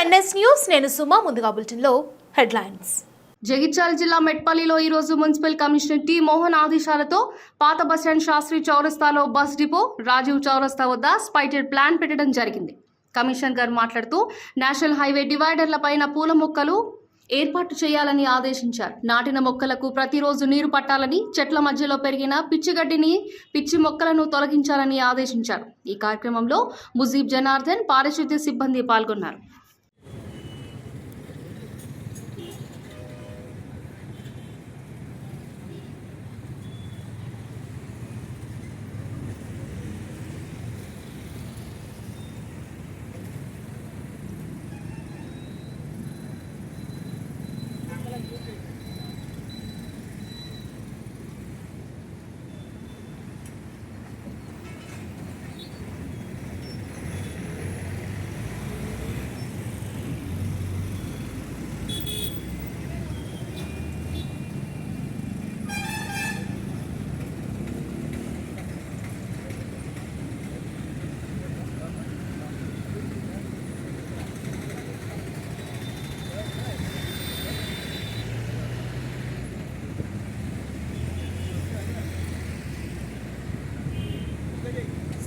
NS news నేను సుమా ముందుగా బులెటిన్లో హెడ్లైన్స్. జగిత్యాల జిల్లా మెట్పల్లిలో ఈరోజు మున్సిపల్ కమిషనర్ టి మోహన్ ఆదేశాలతో పాత బస్టాండ్ శాస్త్రి చౌరస్తాలో బస్ డిపో రాజీవ్ చౌరస్తా వద్ద స్పైటెడ్ ప్లాన్ పెట్టడం జరిగింది. కమిషనర్ గారు మాట్లాడుతూ నేషనల్ హైవే డివైడర్ల పైన పూల మొక్కలు ఏర్పాటు చేయాలని ఆదేశించారు. నాటిన మొక్కలకు ప్రతిరోజు నీరు పట్టాలని చెట్ల మధ్యలో పెరిగిన పిచ్చిగడ్డిని పిచ్చి మొక్కలను తొలగించాలని ఆదేశించారు. ఈ కార్యక్రమంలో ముజీబ్ జనార్దన్ పారిశుద్ధ్య సిబ్బంది పాల్గొన్నారు.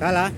Sala.